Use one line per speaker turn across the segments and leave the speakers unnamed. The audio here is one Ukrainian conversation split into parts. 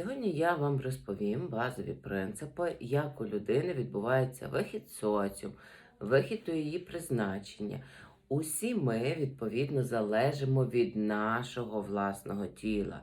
Сьогодні я вам розповім базові принципи, як у людини відбувається вихід соціум, вихід до її призначення. Усі ми, відповідно, залежимо від нашого власного тіла,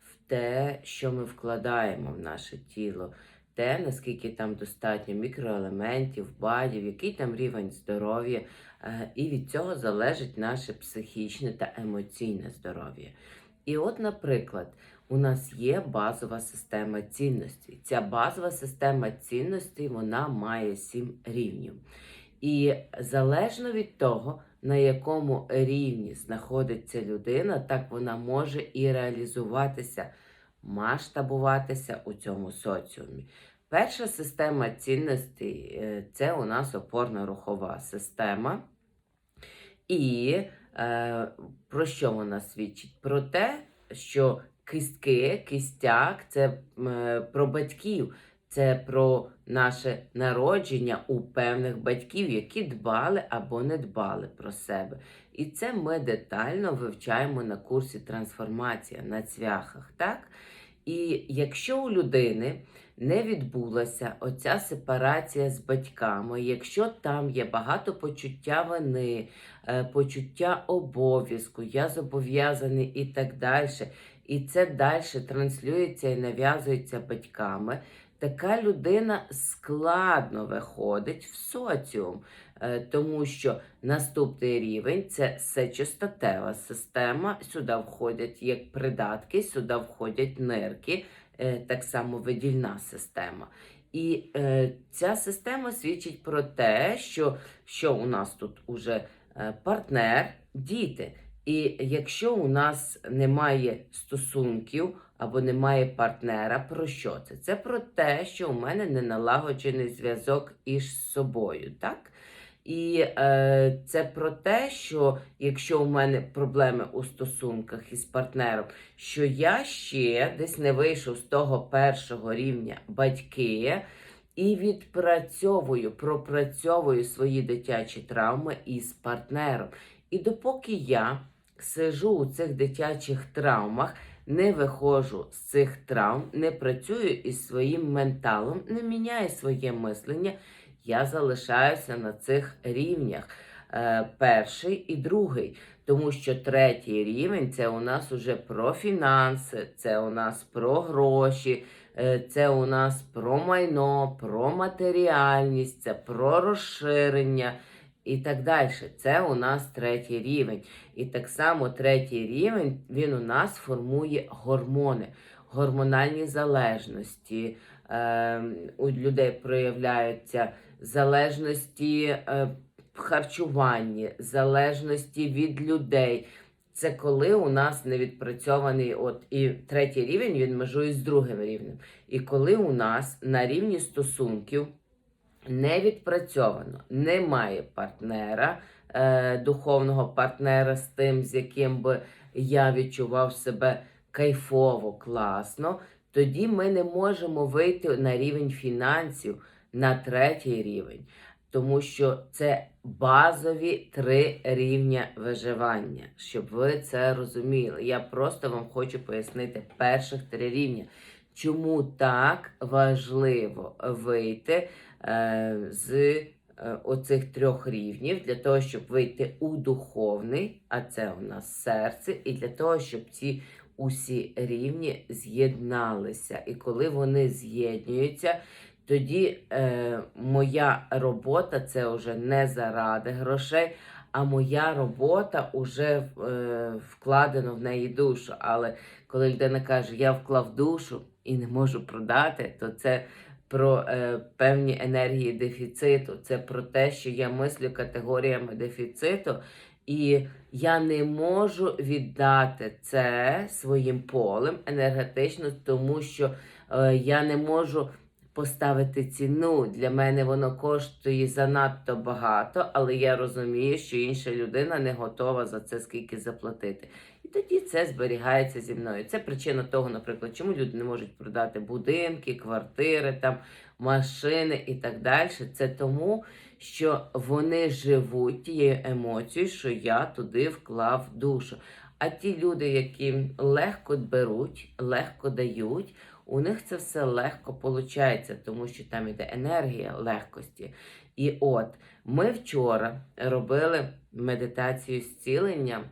в те, що ми вкладаємо в наше тіло, те, наскільки там достатньо мікроелементів, бадів, який там рівень здоров'я, е, і від цього залежить наше психічне та емоційне здоров'я. І от, наприклад, у нас є базова система цінностей. Ця базова система цінностей вона має сім рівнів. І залежно від того, на якому рівні знаходиться людина, так вона може і реалізуватися, масштабуватися у цьому соціумі. Перша система цінностей е, це у нас опорно-рухова система. І е, про що вона свідчить? Про те, що кістки, кістяк це про батьків, це про наше народження у певних батьків, які дбали або не дбали про себе. І це ми детально вивчаємо на курсі трансформація на цвяхах. так? І якщо у людини не відбулася оця сепарація з батьками, якщо там є багато почуття вини, е, почуття обов'язку, я зобов'язаний і так далі, і це далі транслюється і нав'язується батьками, така людина складно виходить в соціум, е, тому що наступний рівень це сечостатева система. Сюди входять як придатки, сюди входять нирки, е, так само видільна система. І е, ця система свідчить про те, що, що у нас тут уже партнер, діти. І якщо у нас немає стосунків або немає партнера, про що це? Це про те, що у мене не налагоджений зв'язок із собою, так? І е, це про те, що якщо у мене проблеми у стосунках із партнером, що я ще десь не вийшов з того першого рівня батьки і відпрацьовую, пропрацьовую свої дитячі травми із партнером. І допоки я сижу у цих дитячих травмах, не виходжу з цих травм, не працюю із своїм менталом, не міняю своє мислення, я залишаюся на цих рівнях. Е, перший і другий. Тому що третій рівень це у нас уже про фінанси, це у нас про гроші, е, це у нас про майно, про матеріальність, це про розширення і так далі. Це у нас третій рівень. І так само третій рівень він у нас формує гормони, гормональні залежності. Е, у людей проявляються залежності е, в харчуванні, залежності від людей. Це коли у нас не відпрацьований, от і третій рівень він межує з другим рівнем. І коли у нас на рівні стосунків не відпрацьовано, немає партнера, е, духовного партнера з тим, з яким би я відчував себе кайфово, класно, тоді ми не можемо вийти на рівень фінансів на третій рівень. Тому що це базові три рівня виживання, щоб ви це розуміли. Я просто вам хочу пояснити перших три рівня. Чому так важливо вийти з е, оцих трьох рівнів для того, щоб вийти у духовний, а це у нас серце, і для того, щоб ці усі рівні з'єдналися. І коли вони з'єднуються, тоді е, моя робота це вже не заради грошей, а моя робота вже е, вкладено в неї душу. Але коли людина каже, я вклав душу і не можу продати, то це про е, певні енергії дефіциту. Це про те, що я мислю категоріями дефіциту. І я не можу віддати це своїм полем енергетично, тому що е, я не можу поставити ціну. Для мене воно коштує занадто багато, але я розумію, що інша людина не готова за це скільки заплатити. І тоді це зберігається зі мною. Це причина того, наприклад, чому люди не можуть продати будинки, квартири, там, машини і так далі. Це тому, що вони живуть тією емоцією, що я туди вклав душу. А ті люди, які легко беруть, легко дають, у них це все легко виходить, тому що там іде енергія легкості. І от ми вчора робили медитацію зцілення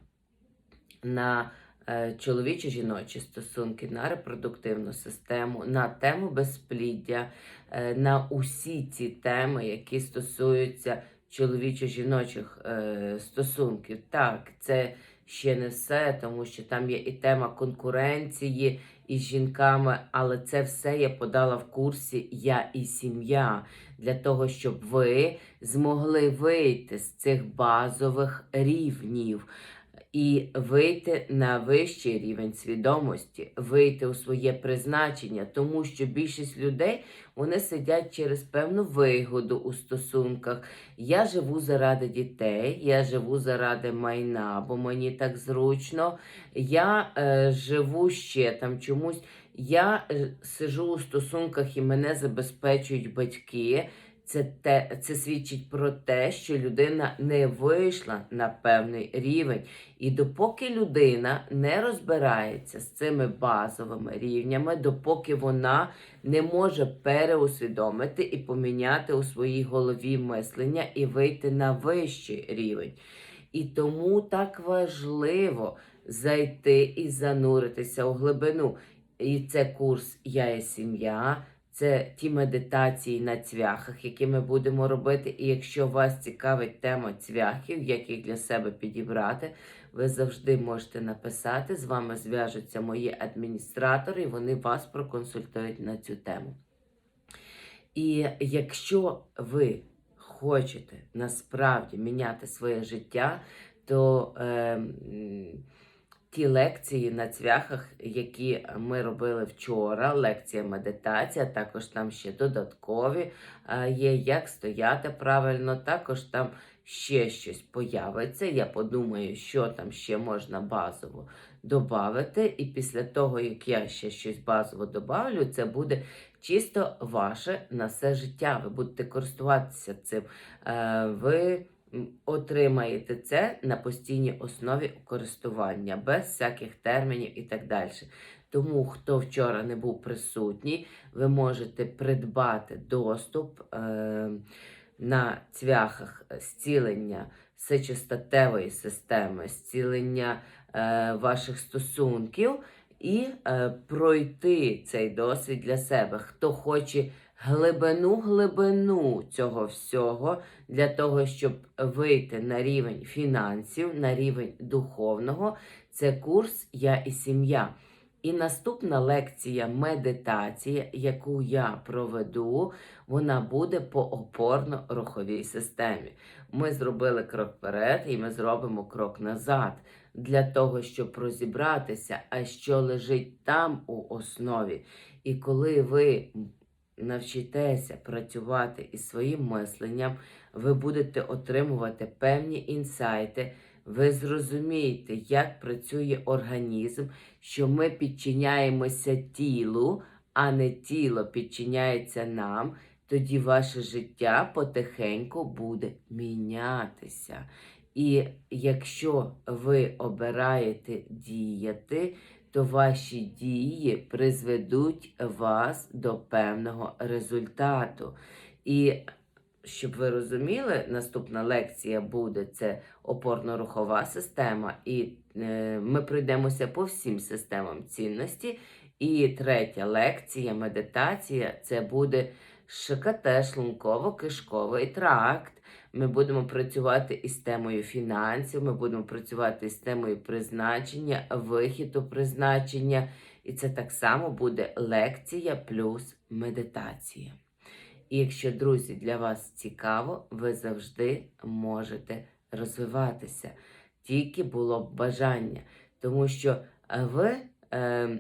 на е, чоловічо-жіночі стосунки, на репродуктивну систему, на тему безпліддя, е, на усі ці теми, які стосуються чоловічо-жіночих е, стосунків. Так, це ще не все, тому що там є і тема конкуренції із жінками, але це все я подала в курсі Я і сім'я для того, щоб ви змогли вийти з цих базових рівнів. І вийти на вищий рівень свідомості, вийти у своє призначення, тому що більшість людей вони сидять через певну вигоду у стосунках. Я живу заради дітей, я живу заради майна, бо мені так зручно. Я е, живу ще там чомусь. Я е, сижу у стосунках і мене забезпечують батьки. Це те, це свідчить про те, що людина не вийшла на певний рівень. І допоки людина не розбирається з цими базовими рівнями, допоки вона не може переусвідомити і поміняти у своїй голові мислення і вийти на вищий рівень. І тому так важливо зайти і зануритися у глибину. І це курс Я і сім'я. Це ті медитації на цвяхах, які ми будемо робити. І якщо вас цікавить тема цвяхів, як їх для себе підібрати, ви завжди можете написати. З вами зв'яжуться мої адміністратори, і вони вас проконсультують на цю тему. І якщо ви хочете насправді міняти своє життя, то е, ті лекції на цвяхах, які ми робили вчора, лекція медитація, також там ще додаткові е, є, як стояти правильно, також там ще щось появиться. Я подумаю, що там ще можна базово додати. І після того, як я ще щось базово добавлю, це буде чисто ваше на все життя. Ви будете користуватися цим. Е, Ви отримаєте це на постійній основі користування, без всяких термінів і так далі. Тому, хто вчора не був присутній, ви можете придбати доступ е, на цвяхах зцілення сечостатевої системи, зцілення е, ваших стосунків і е, пройти цей досвід для себе. Хто хоче глибину, глибину цього всього для того, щоб вийти на рівень фінансів, на рівень духовного, це курс Я і сім'я. І наступна лекція медитація, яку я проведу, вона буде по опорно-руховій системі. Ми зробили крок вперед і ми зробимо крок назад для того, щоб розібратися, а що лежить там у основі. І коли ви навчитеся працювати із своїм мисленням, ви будете отримувати певні інсайти, ви зрозумієте, як працює організм, що ми підчиняємося тілу, а не тіло підчиняється нам. Тоді ваше життя потихеньку буде мінятися. І якщо ви обираєте діяти, то ваші дії призведуть вас до певного результату. І щоб ви розуміли, наступна лекція буде це опорно-рухова система, і е, ми пройдемося по всім системам цінності. І третя лекція, медитація це буде ШКТ, шлунково-кишковий тракт. Ми будемо працювати із темою фінансів, ми будемо працювати з темою призначення, вихіду призначення. І це так само буде лекція плюс медитація. І якщо, друзі, для вас цікаво, ви завжди можете розвиватися. Тільки було б бажання. Тому що ви е,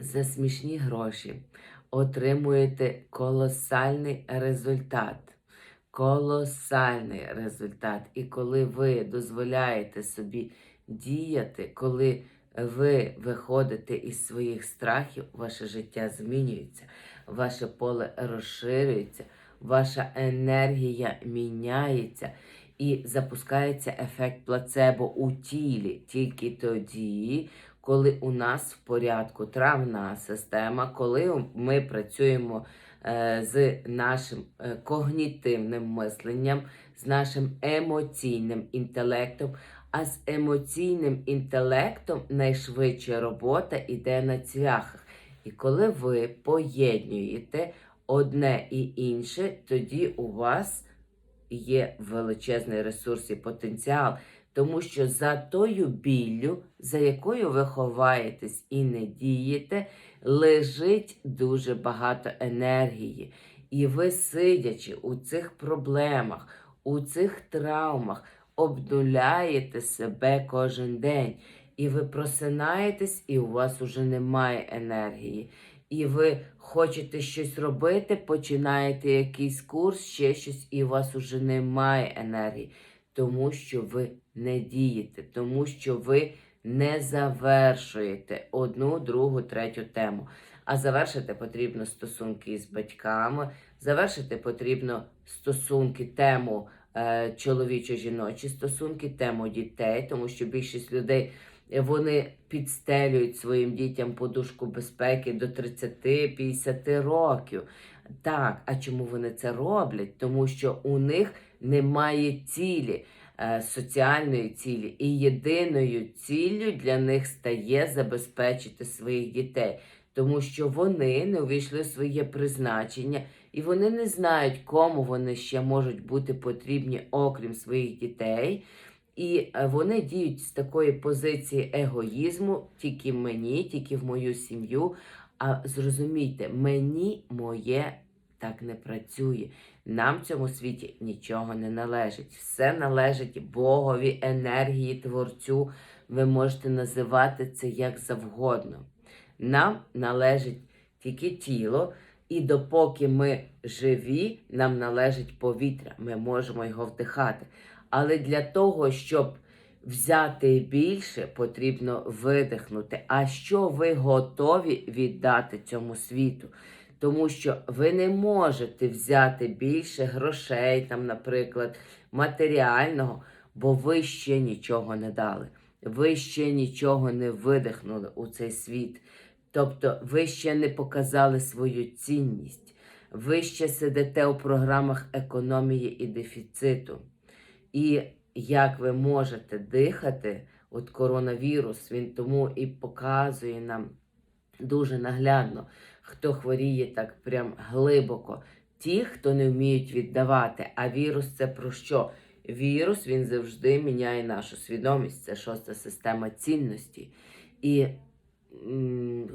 за смішні гроші отримуєте колосальний результат. Колосальний результат. І коли ви дозволяєте собі діяти, коли ви виходите із своїх страхів, ваше життя змінюється, ваше поле розширюється, ваша енергія міняється і запускається ефект плацебо у тілі тільки тоді, коли у нас в порядку травна система, коли ми працюємо з нашим е, когнітивним мисленням, з нашим емоційним інтелектом. А з емоційним інтелектом найшвидше робота йде на цвяхах. І коли ви поєднуєте одне і інше, тоді у вас є величезний ресурс і потенціал. Тому що за тою біллю, за якою ви ховаєтесь і не дієте, лежить дуже багато енергії. І ви, сидячи у цих проблемах, у цих травмах, обнуляєте себе кожен день. І ви просинаєтесь, і у вас уже немає енергії. І ви хочете щось робити, починаєте якийсь курс, ще щось, і у вас уже немає енергії, тому що ви не дієте, тому що ви не завершуєте одну, другу, третю тему. А завершити потрібно стосунки з батьками, завершити потрібно стосунки, тему е, чоловічо-жіночі стосунки, тему дітей, тому що більшість людей е, вони підстелюють своїм дітям подушку безпеки до 30-50 років. Так, а чому вони це роблять? Тому що у них немає цілі, е, соціальної цілі, і єдиною ціллю для них стає забезпечити своїх дітей, тому що вони не увійшли в своє призначення, і вони не знають, кому вони ще можуть бути потрібні, окрім своїх дітей. І е, вони діють з такої позиції егоїзму, тільки мені, тільки в мою сім'ю. А зрозумійте, мені моє так не працює. Нам в цьому світі нічого не належить. Все належить Богові, енергії, творцю. Ви можете називати це як завгодно. Нам належить тільки тіло, і допоки ми живі, нам належить повітря. Ми можемо його вдихати. Але для того, щоб взяти більше, потрібно видихнути. А що ви готові віддати цьому світу? Тому що ви не можете взяти більше грошей, там, наприклад, матеріального, бо ви ще нічого не дали. Ви ще нічого не видихнули у цей світ. Тобто ви ще не показали свою цінність. Ви ще сидите у програмах економії і дефіциту. І як ви можете дихати, от коронавірус, він тому і показує нам дуже наглядно, хто хворіє так прям глибоко. Ті, хто не вміють віддавати. А вірус це про що? Вірус він завжди міняє нашу свідомість. Це шоста система цінності. І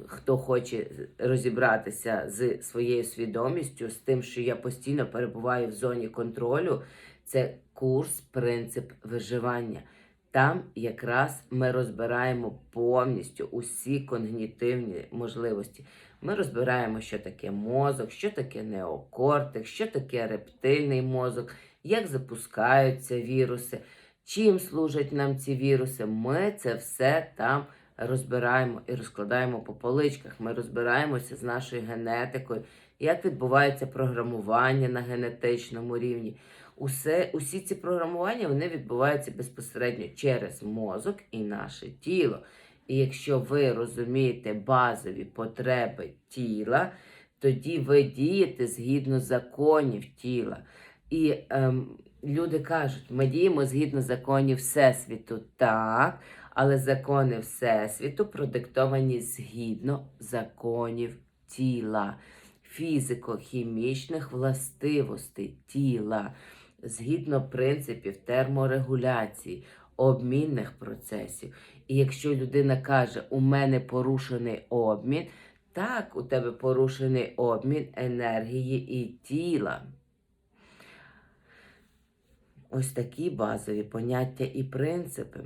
хто хоче розібратися з своєю свідомістю, з тим, що я постійно перебуваю в зоні контролю, це курс принцип виживання. Там якраз ми розбираємо повністю усі когнітивні можливості. Ми розбираємо, що таке мозок, що таке неокортекс, що таке рептильний мозок, як запускаються віруси, чим служать нам ці віруси. Ми це все там розбираємо і розкладаємо по поличках. Ми розбираємося з нашою генетикою, як відбувається програмування на генетичному рівні. Усе, усі ці програмування вони відбуваються безпосередньо через мозок і наше тіло. І якщо ви розумієте базові потреби тіла, тоді ви дієте згідно законів тіла. І ем, люди кажуть, ми діємо згідно законів Всесвіту, так, але закони Всесвіту продиктовані згідно законів тіла, фізико-хімічних властивостей тіла, згідно принципів терморегуляції, обмінних процесів. І якщо людина каже, у мене порушений обмін, так, у тебе порушений обмін енергії і тіла. Ось такі базові поняття і принципи.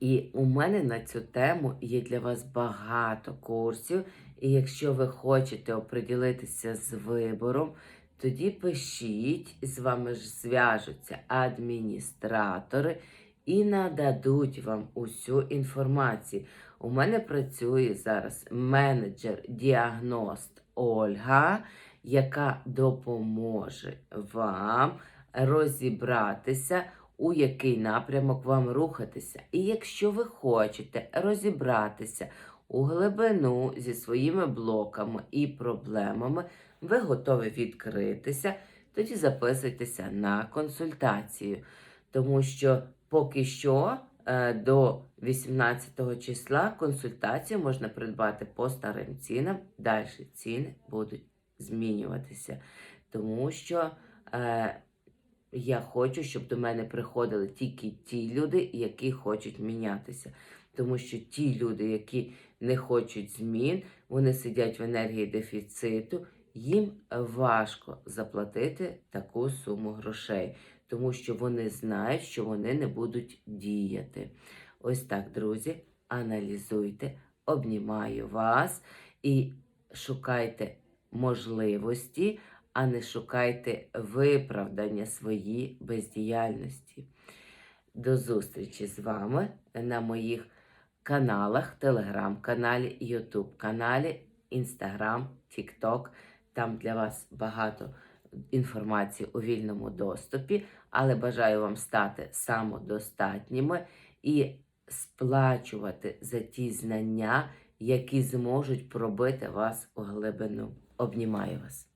І у мене на цю тему є для вас багато курсів. І якщо ви хочете оприділитися з вибором, тоді пишіть, з вами ж зв'яжуться адміністратори і нададуть вам усю інформацію. У мене працює зараз менеджер-діагност Ольга, яка допоможе вам розібратися у який напрямок вам рухатися. І якщо ви хочете розібратися у глибину зі своїми блоками і проблемами, ви готові відкритися, тоді записуйтеся на консультацію. Тому що поки що е, до 18 числа консультацію можна придбати по старим цінам. Далі ціни будуть змінюватися. Тому що е, я хочу, щоб до мене приходили тільки ті люди, які хочуть мінятися. Тому що ті люди, які не хочуть змін, вони сидять в енергії дефіциту, їм важко заплатити таку суму грошей, тому що вони знають, що вони не будуть діяти. Ось так, друзі, аналізуйте, обнімаю вас і шукайте можливості, а не шукайте виправдання своїй бездіяльності. До зустрічі з вами на моїх каналах, телеграм-каналі, Ютуб каналі, Інстаграм, Тікток. Там для вас багато інформації у вільному доступі, але бажаю вам стати самодостатніми і сплачувати за ті знання, які зможуть пробити вас у глибину. Обнімаю вас.